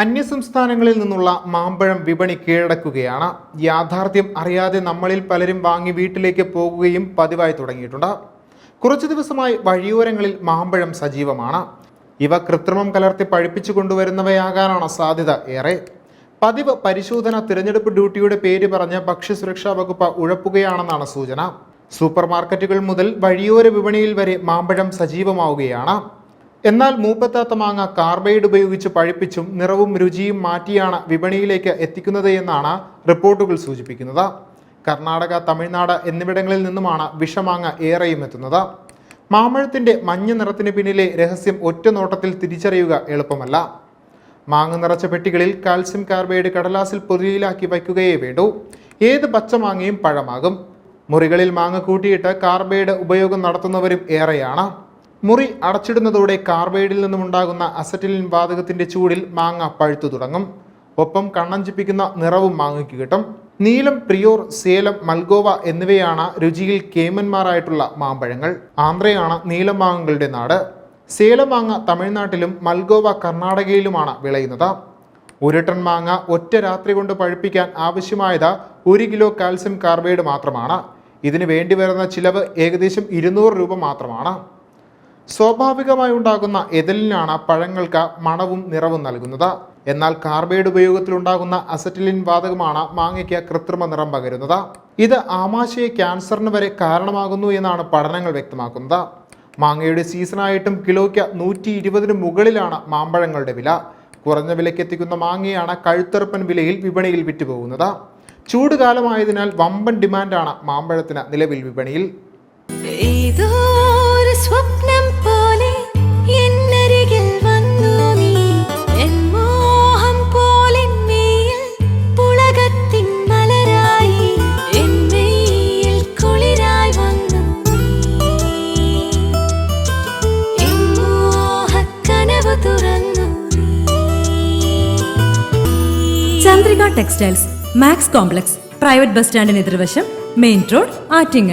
അന്യസംസ്ഥാനങ്ങളിൽ നിന്നുള്ള മാമ്പഴം വിപണി കീഴടക്കുകയാണ്. യാഥാർത്ഥ്യം അറിയാതെ നമ്മളിൽ പലരും വാങ്ങി വീട്ടിലേക്ക് പോകുകയും പതിവായി തുടങ്ങിയിട്ടുണ്ട്. കുറച്ചു ദിവസമായി വഴിയോരങ്ങളിൽ മാമ്പഴം സജീവമാണ്. ഇവ കൃത്രിമം കലർത്തി പഴിപ്പിച്ചു കൊണ്ടുവരുന്നവയാകാനാണ് സാധ്യത ഏറെ. പതിവ് പരിശോധന തിരഞ്ഞെടുപ്പ് ഡ്യൂട്ടിയുടെ പേര് പറഞ്ഞ് ഭക്ഷ്യസുരക്ഷാ വകുപ്പ് ഉഴപ്പുകയാണെന്നാണ് സൂചന. സൂപ്പർ മാർക്കറ്റുകൾ മുതൽ വഴിയോര വിപണിയിൽ വരെ മാമ്പഴം സജീവമാവുകയാണ്. എന്നാൽ മൂപ്പത്താത്ത മാങ്ങ കാർബൈഡ് ഉപയോഗിച്ച് പഴിപ്പിച്ചും നിറവും രുചിയും മാറ്റിയാണ് വിപണിയിലേക്ക് എത്തിക്കുന്നത് എന്നാണ് റിപ്പോർട്ടുകൾ സൂചിപ്പിക്കുന്നത്. കർണാടക തമിഴ്നാട് എന്നിവിടങ്ങളിൽ നിന്നുമാണ് വിഷമാങ്ങ ഏറെയും എത്തുന്നത്. മാമ്പഴത്തിന്റെ മഞ്ഞ നിറത്തിന് പിന്നിലെ രഹസ്യം ഒറ്റ നോട്ടത്തിൽ തിരിച്ചറിയുക എളുപ്പമല്ല. മാങ്ങ നിറച്ച പെട്ടികളിൽ കാൽസ്യം കാർബൈഡ് കടലാസിൽ പൊതിയിലാക്കി വയ്ക്കുകയേ വേണ്ടൂ. ഏത് പച്ചമാങ്ങയും പഴമാകും. മുറികളിൽ മാങ്ങ കൂട്ടിയിട്ട് കാർബൈഡ് ഉപയോഗം നടത്തുന്നവരും ഏറെയാണ്. മുറി അടച്ചിടുന്നതോടെ കാർബൈഡിൽ നിന്നുമുണ്ടാകുന്ന അസറ്റിലിൻ വാതകത്തിന്റെ ചൂടിൽ മാങ്ങ പഴുത്തു തുടങ്ങും. ഒപ്പം കണ്ണഞ്ചിപ്പിക്കുന്ന നിറവും മാങ്ങയ്ക്ക് കിട്ടും. നീലം പ്രിയോർ സേലം മൽഗോവ എന്നിവയാണ് രുചിയിൽ കേമന്മാരായിട്ടുള്ള മാമ്പഴങ്ങൾ. ആന്ധ്രയാണ് നീലം മാങ്ങകളുടെ നാട്. സേലം മാങ്ങ തമിഴ്നാട്ടിലും മൽഗോവ കർണാടകയിലുമാണ് വിളയുന്നത്. ഒരു ടൺ മാങ്ങ ഒറ്റ രാത്രി കൊണ്ട് പഴുപ്പിക്കാൻ ആവശ്യമായത് ഒരു കിലോ കാൽസ്യം കാർബൈഡ് മാത്രമാണ്. ഇതിന് വേണ്ടി വരുന്ന ചിലവ് ഏകദേശം ഇരുന്നൂറ് രൂപ മാത്രമാണ്. സ്വാഭാവികമായി ഉണ്ടാകുന്ന എതിലിനാണ് പഴങ്ങൾക്ക് മണവും നിറവും നൽകുന്നത്. എന്നാൽ കാർബൈഡ് ഉപയോഗത്തിലുണ്ടാകുന്ന അസറ്റിലിൻ വാതകമാണ് മാങ്ങയ്ക്ക് കൃത്രിമ നിറം പകരുന്നത്. ഇത് ആമാശയ ക്യാൻസറിന് വരെ കാരണമാകുന്നു എന്നാണ് പഠനങ്ങൾ വ്യക്തമാക്കുന്നത്. മാങ്ങയുടെ സീസണായിട്ടും കിലോയ്ക്ക് നൂറ്റി ഇരുപതിന് മുകളിലാണ് മാമ്പഴങ്ങളുടെ വില. കുറഞ്ഞ വിലയ്ക്ക് എത്തിക്കുന്ന മാങ്ങയാണ് കഴുത്തറുപ്പൻ വിലയിൽ വിപണിയിൽ വിറ്റുപോകുന്നത്. ചൂടുകാലമായതിനാൽ വമ്പൻ ഡിമാൻഡാണ് മാമ്പഴത്തിന് നിലവിൽ വിപണിയിൽ. Swapnam Chandrika textiles max complex private bus സ്റ്റാൻഡിന് എതിർവശം മെയിൻ റോഡ് ആറ്റിങ്ങൽ.